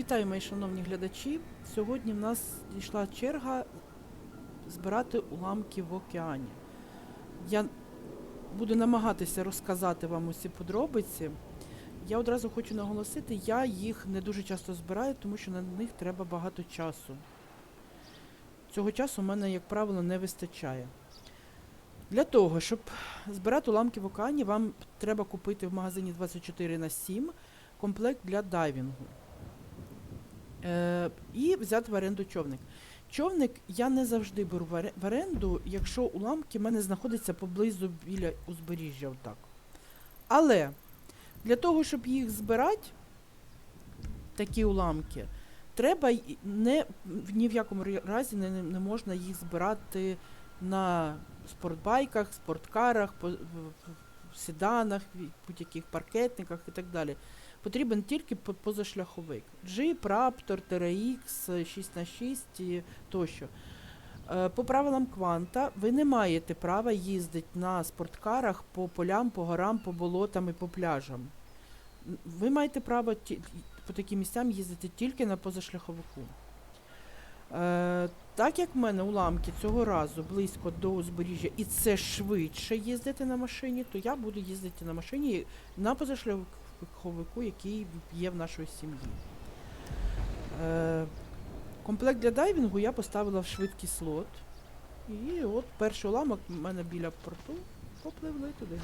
Вітаю, мої шановні глядачі. Сьогодні в нас дійшла черга збирати уламки в океані. Я буду намагатися розказати вам усі подробиці. Я одразу хочу наголосити, я їх не дуже часто збираю, тому що на них треба багато часу. Цього часу в мене, як правило, не вистачає. Для того, щоб збирати уламки в океані, вам треба купити в магазині 24 на 7 комплект для дайвінгу. Е, і взяти в оренду човник. Човник я не завжди беру в оренду, якщо уламки в мене знаходяться поблизу біля узбережжя. Отак. Але для того, щоб їх збирати, такі уламки, треба не, ні в якому разі не, не можна їх збирати на спортбайках, спорткарах, по, в, седанах, будь-яких паркетниках і так далі. Потрібен тільки позашляховик. Jeep, Raptor, TRX, 6х6 тощо. Е, По правилам кванта ви не маєте права їздити на спорткарах по полям, по горам, по болотам і по пляжам. Ви маєте право по таким місцям їздити тільки на позашляховику. Е, так як в мене уламки цього разу близько до узбережжя, і це швидше їздити на машині, то я буду їздити на машині на позашляховику, який є в нашої сім'ї. Е, комплект для дайвінгу я поставила в швидкий слот. І от перший уламок в мене біля порту попливли туди.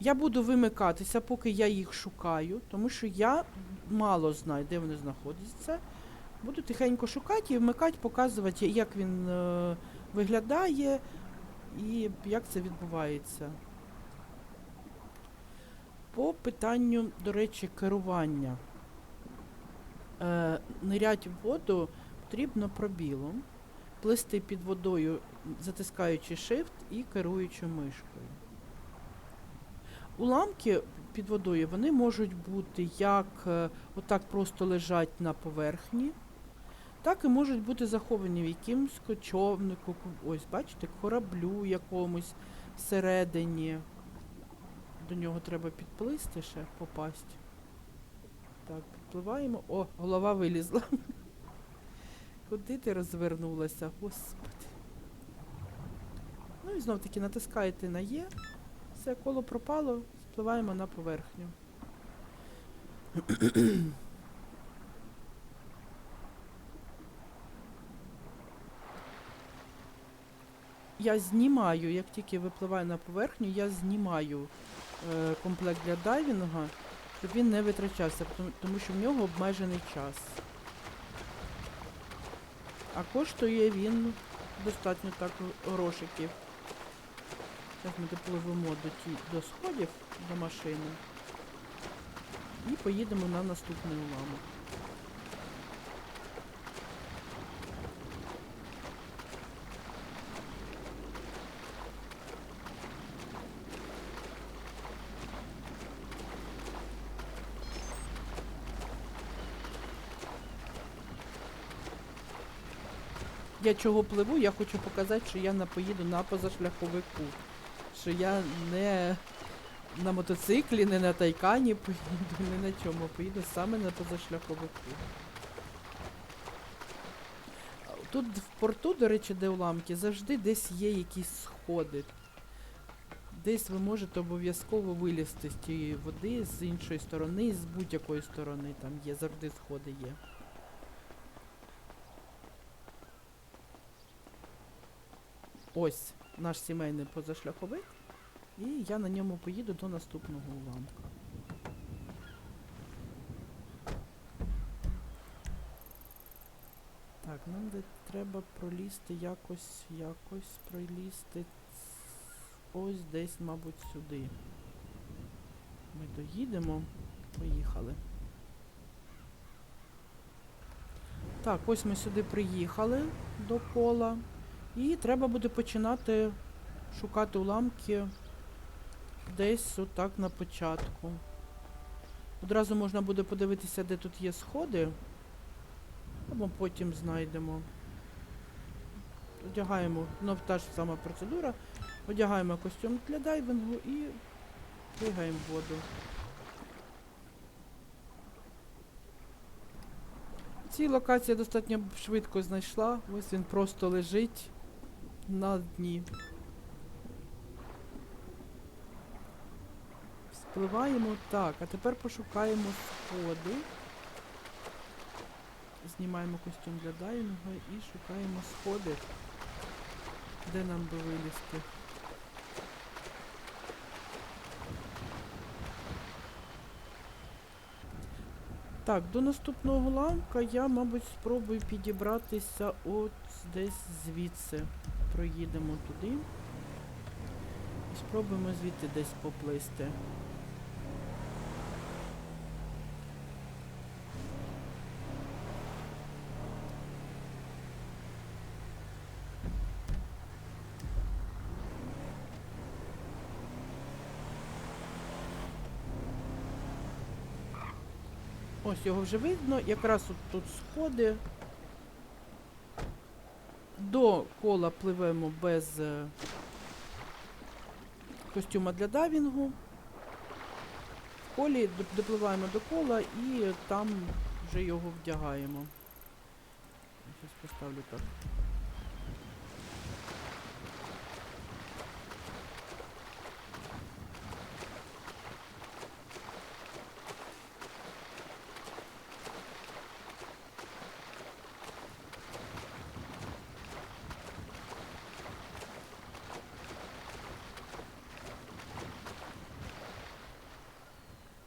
Я буду вимикатися, поки я їх шукаю, тому що я мало знаю, де вони знаходяться. Буду тихенько шукати і вмикати, показувати, як він е, виглядає і як це відбувається. По питанню, до речі, керування. Е, нирять в воду потрібно пробілом, плисти під водою, затискаючи shift і керуючи мишкою. Уламки під водою вони можуть бути як е, отак просто лежать на поверхні, так і можуть бути заховані в якимсь човнику, ось, бачите, кораблю якомусь всередині. До нього треба підплисти ще, попасть. Так, підпливаємо. О, голова вилізла. Куди ти розвернулася, господи. Ну і знов таки натискаєте на Є. Все, коло пропало, спливаємо на поверхню. Я знімаю, як тільки випливаю на поверхню, я знімаю комплект для дайвінга, щоб він не витрачався, тому що в нього обмежений час. А коштує він достатньо так грошиків. Зараз ми допливемо до, ті, до сходів до машини і поїдемо на наступний уламок. Я чого пливу, я хочу показати, що я на поїду на позашляховику. Що я не на мотоциклі, не на тайкані поїду, не на чому. Поїду саме на позашляховику. Тут в порту, до речі, де уламки, завжди десь є якісь сходи. Десь ви можете обов'язково вилізти з тієї води, з іншої сторони, з будь-якої сторони. Там є, завжди сходи є. Ось наш сімейний позашляховик. І я на ньому поїду до наступного уламка. Так, нам де треба пролізти якось, якось пролізти. Ось десь, мабуть, сюди. Ми доїдемо. Поїхали. Так, ось ми сюди приїхали до кола. І треба буде починати шукати уламки десь отак на початку. Одразу можна буде подивитися, де тут є сходи. Або потім знайдемо. Одягаємо, знов та ж сама процедура. Одягаємо костюм для дайвингу і пригаємо в воду. Цій локації достатньо швидко знайшла. Ось він просто лежить на дні. Спливаємо так, а тепер пошукаємо сходи. Знімаємо костюм для дайвінгу і шукаємо сходи. Де нам би вилізти? Так, до наступного ламка я, мабуть, спробую підібратися от десь звідси. Проїдемо туди. І спробуємо звідти десь поплисти. Ось його вже видно. Якраз от тут сходи. До кола пливемо без е, костюма для дайвінгу. В колі допливаємо до кола і там вже його вдягаємо. Зараз поставлю так.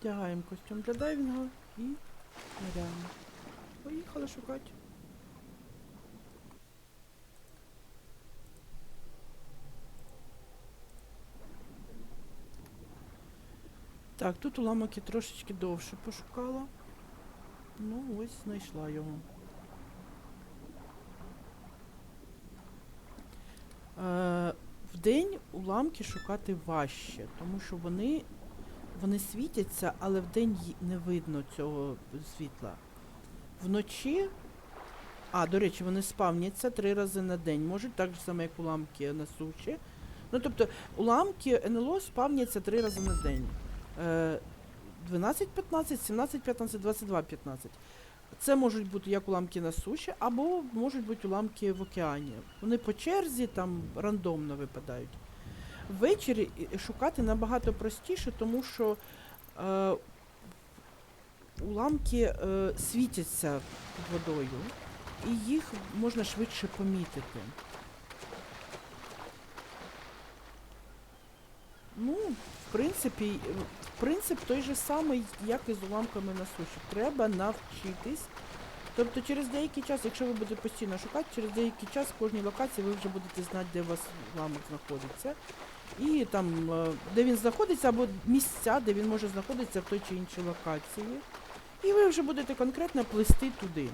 Вдягаємо костюм для дайвінгу і ныряємо. Поїхали шукати. Так, тут уламок я трошечки довше пошукала. Ну, ось знайшла його. Е, вдень уламки шукати важче, тому що вони вони світяться, але вдень не видно цього світла. Вночі. А, до речі, вони спавняться три рази на день. Можуть так само, як уламки на суші. Ну, тобто, уламки НЛО спавняться три рази на день. Е, 12-15, 17-15, 22-15. Це можуть бути як уламки на суші, або можуть бути уламки в океані. Вони по черзі там рандомно випадають. Ввечері шукати набагато простіше, тому що е, уламки е, світяться під водою, і їх можна швидше помітити. Ну, в принципі, принцип той же самий, як і з уламками на суші. Треба навчитись. Тобто через деякий час, якщо ви будете постійно шукати, через деякий час в кожній локації ви вже будете знати, де у вас уламок знаходиться. І там, е, де він знаходиться, або місця, де він може знаходитися в той чи іншій локації. І ви вже будете конкретно плисти туди.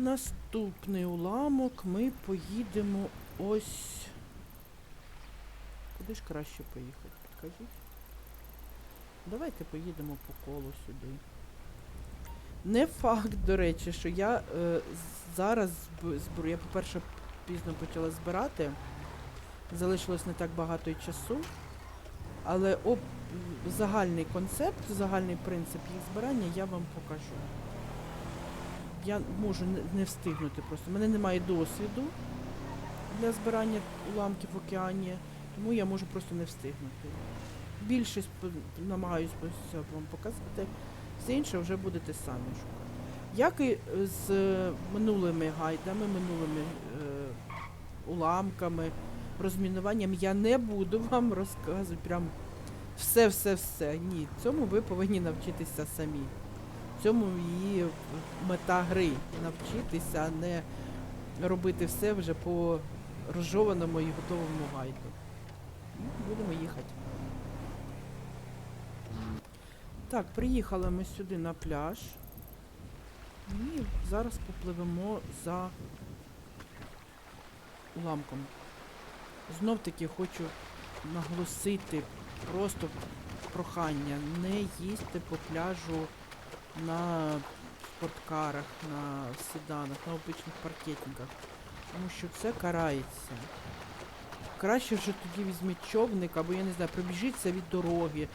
Наступний уламок ми поїдемо ось. Куди ж краще поїхати? Підкажіть. Давайте поїдемо по колу сюди. Не факт, до речі, що я е, зараз зб- зберу. Я, по-перше, пізно почала збирати. Залишилось не так багато часу. Але об, загальний концепт, загальний принцип їх збирання я вам покажу я можу не, встигнути просто. У мене немає досвіду для збирання уламків в океані, тому я можу просто не встигнути. Більшість ось вам показати, все інше вже будете самі шукати. Як і з е, минулими гайдами, минулими е, уламками, розмінуванням, я не буду вам розказувати прям все-все-все. Ні, цьому ви повинні навчитися самі. В цьому її мета гри навчитися, а не робити все вже по розжованому і готовому гайду. Будемо їхати. Так, приїхали ми сюди на пляж. І зараз попливемо за уламком. Знов таки хочу наголосити просто прохання не їсти по пляжу на спорткарах, на седанах, на обичних паркетниках. Тому що це карається. Краще вже тоді візьміть човник, або я не знаю, пробіжіться від дороги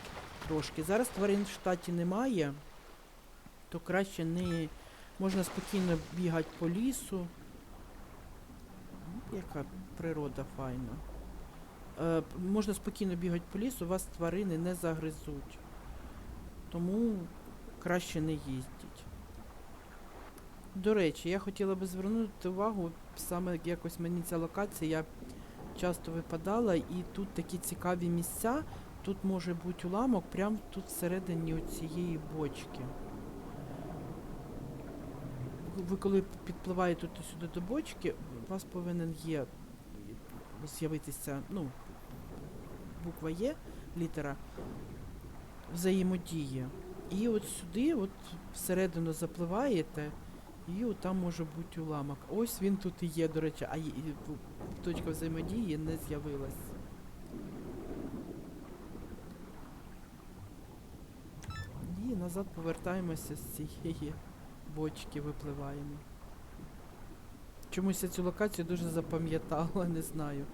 трошки. Зараз тварин в штаті немає, то краще не можна спокійно бігати по лісу. Яка природа файна. Е, можна спокійно бігати по лісу, вас тварини не загризуть. Тому краще не їздіть. До речі, я хотіла би звернути увагу, саме якось мені ця локація часто випадала, і тут такі цікаві місця. Тут може бути уламок прямо тут всередині цієї бочки. Ви коли підпливаєте тут сюди до бочки, у вас повинен є з'явитися, ну, буква Є, літера взаємодії. І от сюди, от всередину запливаєте, і от там може бути уламок. Ось він тут і є, до речі, а точка взаємодії не з'явилась. І назад повертаємося з цієї бочки, випливаємо. Чомусь я цю локацію дуже запам'ятала, не знаю.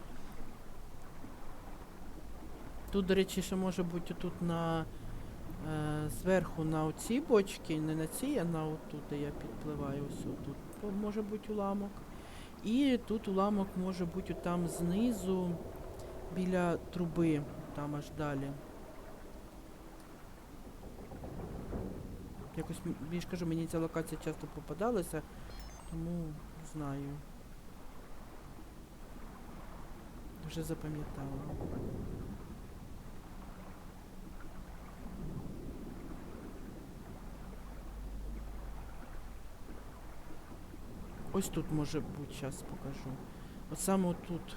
Тут, до речі, ще може бути тут на зверху на оцій бочці, не на цій, а на отут, де я підпливаю, ось тут може бути уламок. І тут уламок може бути там знизу, біля труби, там аж далі. Якось я ж кажу, мені ця локація часто попадалася, тому знаю. Вже запам'ятала. Ось тут може бути, зараз покажу. От саме отут.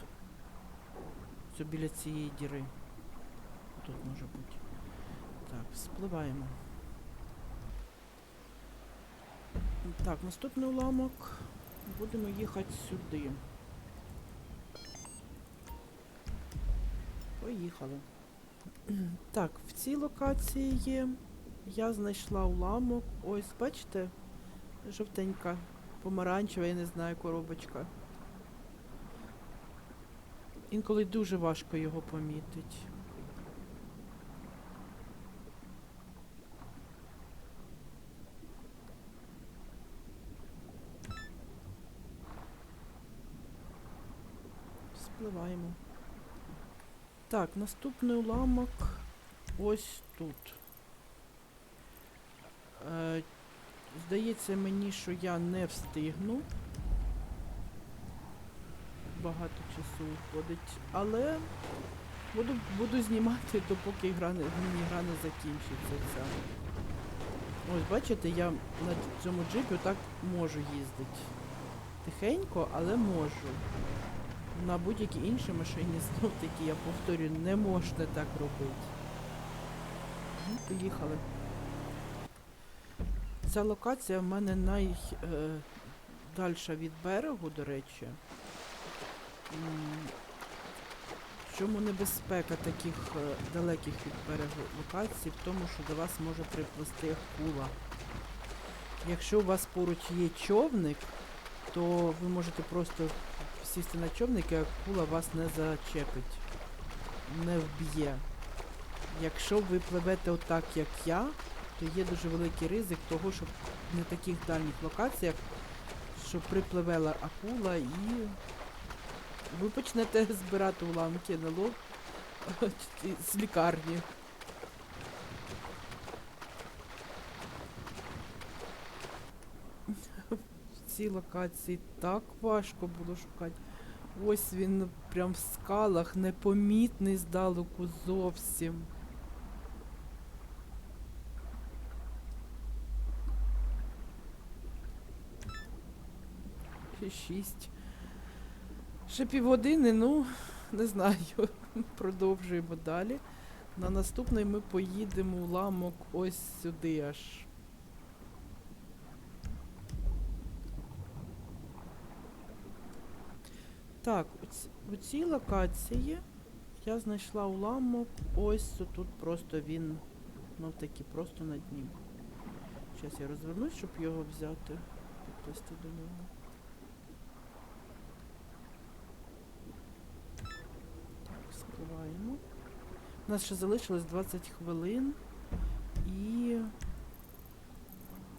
Все біля цієї діри. Тут може бути. Так, спливаємо. Так, наступний уламок. Будемо їхати сюди. Поїхали. Так, в цій локації є. Я знайшла уламок. Ось, бачите, жовтенька, помаранчева, я не знаю, коробочка. Інколи дуже важко його помітити. Спливаємо. Так, наступний уламок ось тут. Здається мені, що я не встигну. Багато часу уходить. Але буду, буду знімати, допоки гра не, міні-гра не закінчиться ця. Ось бачите, я на цьому джипі так можу їздити. Тихенько, але можу. На будь-якій іншій машині знов таки, я повторюю, не можна так робити. Ну, поїхали. Ця локація в мене найдальша від берегу, до речі. М, Чому небезпека таких е, далеких від берегу локацій в тому, що до вас може приплисти акула. Якщо у вас поруч є човник, то ви можете просто сісти на човник і акула вас не зачепить, не вб'є. Якщо ви пливете отак, як я, то є дуже великий ризик того, щоб на таких дальніх локаціях, що припливела акула і ви почнете збирати уламки на лоб з лікарні. В цій локації так важко було шукати. Ось він прям в скалах, непомітний здалеку зовсім. 6. Ще півгодини, ну, не знаю. Продовжуємо далі. На наступний ми поїдемо в ламок ось сюди аж. Так, у цій локації я знайшла уламок. Ось тут просто він, ну таки, просто над ним. Зараз я розвернусь, щоб його взяти. Підплисти до нього. Так. У нас ще залишилось 20 хвилин і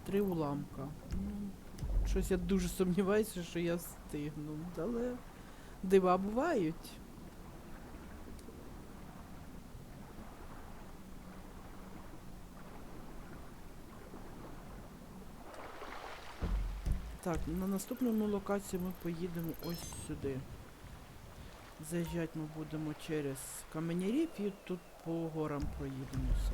три уламка. Ну, щось я дуже сумніваюся, що я встигну. Але дива бувають. Так, на наступному локації ми поїдемо ось сюди. Заїжджати ми будемо через Каменярів і тут по горам проїдемося.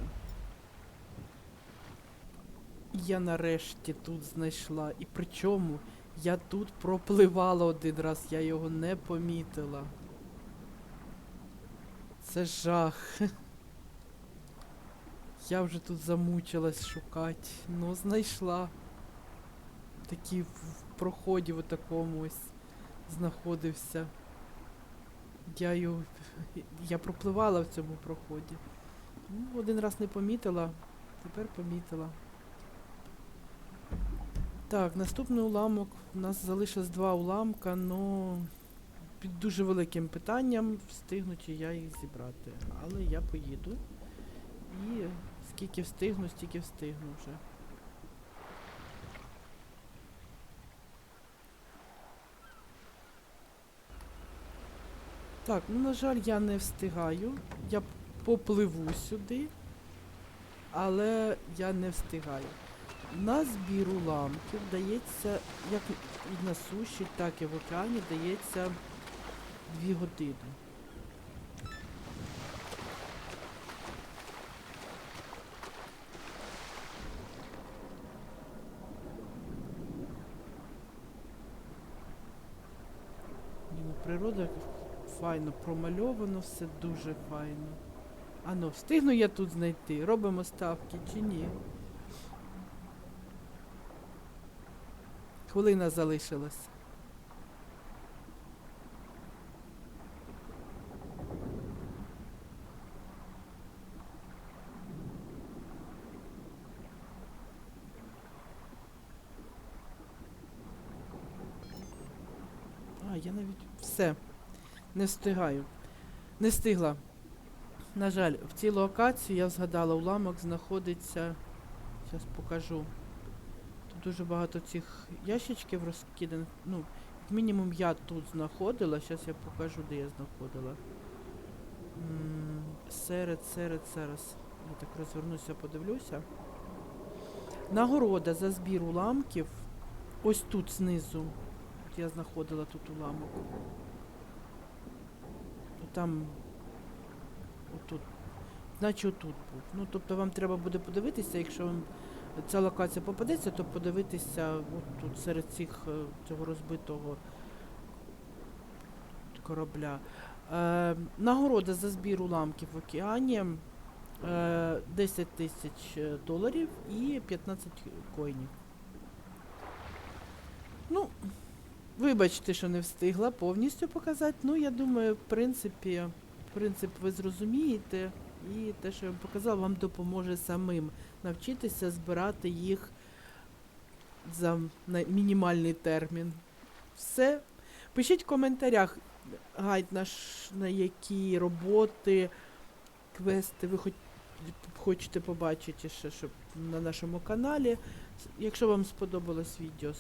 Я нарешті тут знайшла. І причому я тут пропливала один раз, я його не помітила. Це жах. Я вже тут замучилась шукати. Ну, знайшла. Такий в проході в такому ось знаходився. Я його. Я пропливала в цьому проході. Ну, один раз не помітила, тепер помітила. Так, наступний уламок. У нас залишилось два уламка, но під дуже великим питанням встигну чи я їх зібрати. Але я поїду. І скільки встигну, стільки встигну вже. Так, ну на жаль, я не встигаю. Я попливу сюди, але я не встигаю. На збір уламків дається, як і на суші, так і в океані, дається 2 години. Ну, природа файно промальовано, все дуже файно. А ну, встигну я тут знайти? Робимо ставки чи ні? Хвилина залишилась. А, я навіть все. Не встигаю. Не встигла. На жаль, в цій локації я згадала, уламок знаходиться. Зараз покажу. Тут дуже багато цих ящичків розкиданих. Ну, як мінімум я тут знаходила. Зараз я покажу, де я знаходила. Серед, серед, зараз. Я так розвернуся, подивлюся. Нагорода за збір уламків. Ось тут знизу. Я знаходила тут уламок. Там. Отут. Наче отут був. Ну, тобто вам треба буде подивитися, якщо вам ця локація попадеться, то подивитися от серед цих е, цього розбитого корабля. Е, нагорода за збір уламків в океані. Е, 10 тисяч е, доларів і 15 коїнів. Ну, вибачте, що не встигла повністю показати. Ну, я думаю, в принципі, принцип ви зрозумієте. І те, що я вам показала, вам допоможе самим навчитися збирати їх за мінімальний термін. Все. Пишіть в коментарях гайд наш, на які роботи, квести ви хоч, хочете побачити ще, щоб на нашому каналі. Якщо вам сподобалось відео,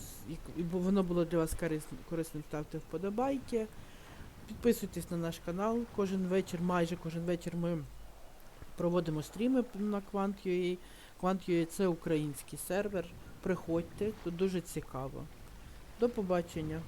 бо воно було для вас корисним ставте вподобайки. Підписуйтесь на наш канал. Кожен вечір, майже кожен вечір ми проводимо стріми на Quant.ua. Quant.ua це український сервер. Приходьте, тут дуже цікаво. До побачення.